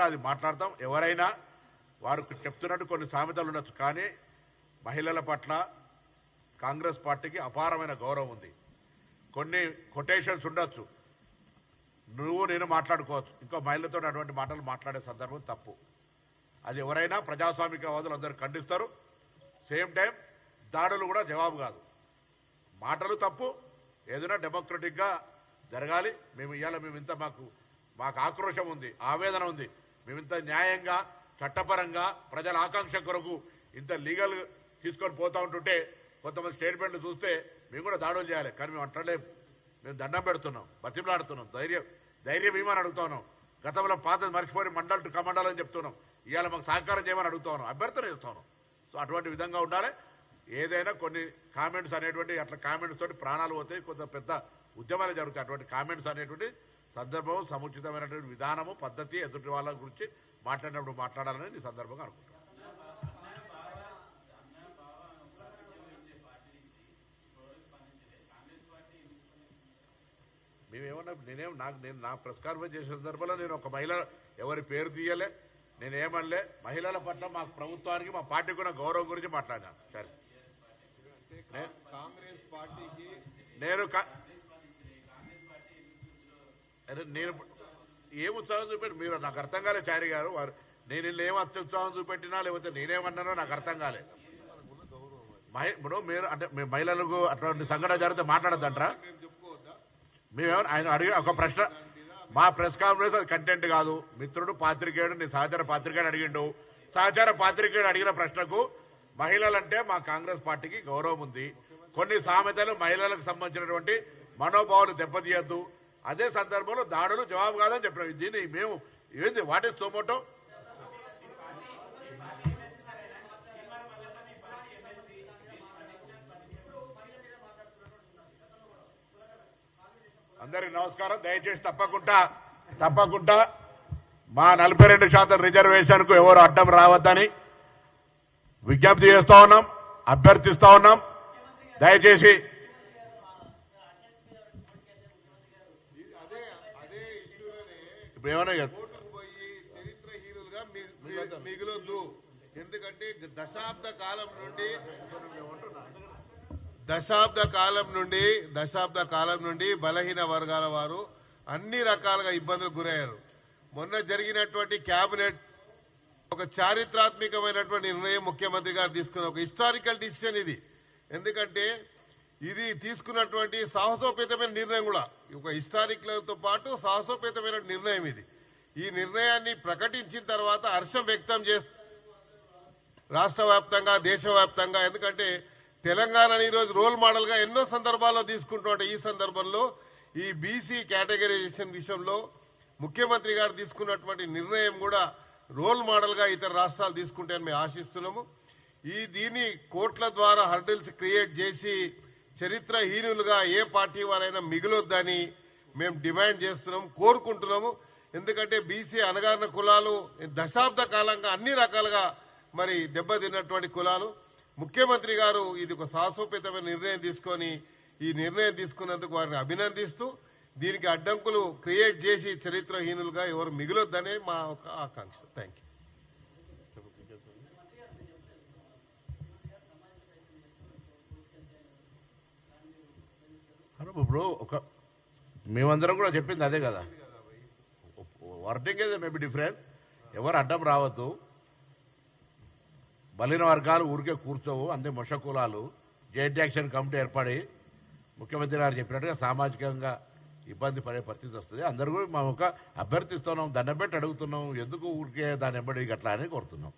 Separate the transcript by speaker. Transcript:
Speaker 1: అది మాట్లాడతాం. ఎవరైనా వారు చెప్తున్నట్టు కొన్ని సామెతలు ఉండొచ్చు కానీ మహిళల పట్ల కాంగ్రెస్ పార్టీకి అపారమైన గౌరవం ఉంది. కొన్ని కొటేషన్స్ ఉండొచ్చు. నువ్వు నేను మాట్లాడుకోవచ్చు. ఇంకో మహిళతో అటువంటి మాటలు మాట్లాడే సందర్భం తప్పు. అది ఎవరైనా ప్రజాస్వామికవాదులు అందరూ ఖండిస్తారు. సేమ్ టైం దాడులు కూడా జవాబు కాదు. మాటలు తప్పు. ఏదైనా డెమోక్రటిక్గా జరగాలి. మేము ఇవాళ మేము ఇంత మాకు మాకు ఆక్రోశం ఉంది ఆవేదన ఉంది. మేము ఇంత న్యాయంగా చట్టపరంగా ప్రజల ఆకాంక్ష కొరకు ఇంత లీగల్ తీసుకొని పోతా ఉంటుంటే కొంతమంది స్టేట్మెంట్లు చూస్తే మేము కూడా దాడులు చేయాలి. కానీ మేము అంటలేము మేము దండం పెడుతున్నాం బతిమలాడుతున్నాం ధైర్యం ధైర్యం ఏమని అడుగుతా ఉన్నాం. గతంలో పాత మర్చిపోయి మండల్ టు కమండల్ అని చెప్తున్నాం. ఇవాళ మాకు సహకారం చేయమని అడుగుతా ఉన్నాం. అభ్యర్థన చేస్తున్నాం సో అటువంటి విధంగా ఉండాలి. ఏదైనా కొన్ని కామెంట్స్ అనేటువంటి అట్లా కామెంట్స్ తోటి ప్రాణాలు పోతాయి. కొంత పెద్ద ఉద్యమాలు జరుగుతాయి. అటువంటి కామెంట్స్ అనేటువంటి సందర్భం సముచితమైనటువంటి విధానము పద్ధతి ఎదుటి వాళ్ళ గురించి మాట్లాడినప్పుడు మాట్లాడాలని ఈ సందర్భంగా అనుకుంటున్నాను. మేమేమన్నా నేనేం నాకు నేను నా ప్రెస్ కాన్ఫరెన్స్ చేసిన సందర్భంలో నేను ఒక మహిళ ఎవరి పేరు తీయలే నేనేమనలే మహిళల పట్ల మా ప్రభుత్వానికి మా పార్టీకి ఉన్న గౌరవం గురించి మాట్లాడినాను సరే. నేను అరే నేను ఏం ఉత్సాహం చూపెట్టి మీరు నాకు అర్థం కాలేదు చారి గారు వారు నేను వీళ్ళు ఏం అత్యుత్సాహం చూపెట్టినా లేకపోతే నేనేమన్నానో నాకు అర్థం కాలేదు ఇప్పుడు మీరు అంటే మీ మహిళలకు అటువంటి సంఘటన జరిగితే మాట్లాడద్దంటారా?
Speaker 2: మేము
Speaker 1: మేమేమో ఆయన అడిగి ఒక ప్రశ్న. మా ప్రెస్ కాన్ఫరెన్స్ అది కంటెంట్ కాదు. మిత్రుడు పాత్రికేయుడు నీ సహచార పాత్రికేయుడు అడిగిండు. సహచర పాత్రికేయుడు అడిగిన ప్రశ్నకు మహిళలంటే మా కాంగ్రెస్ పార్టీకి గౌరవం ఉంది. కొన్ని సామెతలు మహిళలకు సంబంధించినటువంటి మనోభావాలు దెబ్బతీయద్దు. అదే సందర్భంలో దాడులు జవాబు కాదని చెప్పినాం దీన్ని మేము ఏంది వాట్ ఇస్ సోమోటో? అందరికి నమస్కారం. దయచేసి తప్పకుండా తప్పకుండా మా నలభై రెండు శాతం రిజర్వేషన్కు ఎవరు అడ్డం రావద్దని విజ్ఞప్తి చేస్తా ఉన్నాం అభ్యర్థిస్తా ఉన్నాం. దయచేసి
Speaker 2: ఇది అదే అదే ఇష్యూలోనే
Speaker 1: ఇప్పుడు ఏమన్నా
Speaker 2: కోర్టుకు పోయి చరిత్రహీనులుగా ఎందుకంటే దశాబ్ద కాలం నుండి దశాబ్ద కాలం నుండి దశాబ్ద కాలం నుండి బలహీన వర్గాల వారు అన్ని రకాలుగా ఇబ్బందులు గురయ్యారు. మొన్న జరిగినటువంటి క్యాబినెట్ ఒక చారిత్రాత్మకమైనటువంటి నిర్ణయం ముఖ్యమంత్రి గారు తీసుకున్న ఒక హిస్టారికల్ డిసిషన్ ఇది. ఎందుకంటే ఇది తీసుకున్నటువంటి సాహసోపేతమైన నిర్ణయం కూడా. ఒక హిస్టారిక్లతో పాటు సాహసోపేతమైన నిర్ణయం ఇది. ఈ నిర్ణయాన్ని ప్రకటించిన తర్వాత హర్షం వ్యక్తం చేస్తూ రాష్ట్ర వ్యాప్తంగా దేశవ్యాప్తంగా ఎందుకంటే తెలంగాణని ఈరోజు రోల్ మోడల్గా ఎన్నో సందర్భాల్లో తీసుకుంటుంటే ఈ సందర్భంలో ఈ బీసీ కేటగరైజేషన్ విషయంలో ముఖ్యమంత్రి గారు తీసుకున్నటువంటి నిర్ణయం కూడా రోల్ మోడల్గా ఇతర రాష్ట్రాలు తీసుకుంటాయని మేము ఆశిస్తున్నాము. ఈ దీన్ని కోట్ల ద్వారా హర్డిల్స్ క్రియేట్ చేసి చరిత్రహీనులుగా ఏ పార్టీ వారైనా మిగిలొద్దని మేము డిమాండ్ చేస్తున్నాము కోరుకుంటున్నాము. ఎందుకంటే బీసీ అనగారిన కులాలు దశాబ్ద కాలంగా అన్ని రకాలుగా మరి దెబ్బతిన్నటువంటి కులాలు. ముఖ్యమంత్రి గారు ఇది ఒక సాహసోపేతమైన నిర్ణయం తీసుకొని ఈ నిర్ణయం తీసుకున్నందుకు వారిని అభినందిస్తూ దీనికి అడ్డంకులు క్రియేట్ చేసి చరిత్రహీనులుగా ఎవరు మిగిలొద్దనే మా ఒక ఆకాంక్ష. థ్యాంక్
Speaker 1: ఇప్పుడు ఒక మేమందరం కూడా చెప్పింది అదే కదా. వర్డింగ్ ఏదో మేబీ డిఫరెంట్ ఎవరు అడ్డం రావద్దు. బలిన వర్గాలు ఊరికే కూర్చోవు అందే మొషకులాలు జాయింట్ యాక్షన్ కమిటీ ఏర్పడి ముఖ్యమంత్రి గారు చెప్పినట్టుగా సామాజికంగా ఇబ్బంది పడే పరిస్థితి వస్తుంది. అందరూ కూడా మేము ఒక అభ్యర్థిస్తున్నాం దండం పెట్టి అడుగుతున్నాం ఎందుకు ఊరికే దాన్ని ఎంబడి గట్లా అని కోరుతున్నాం.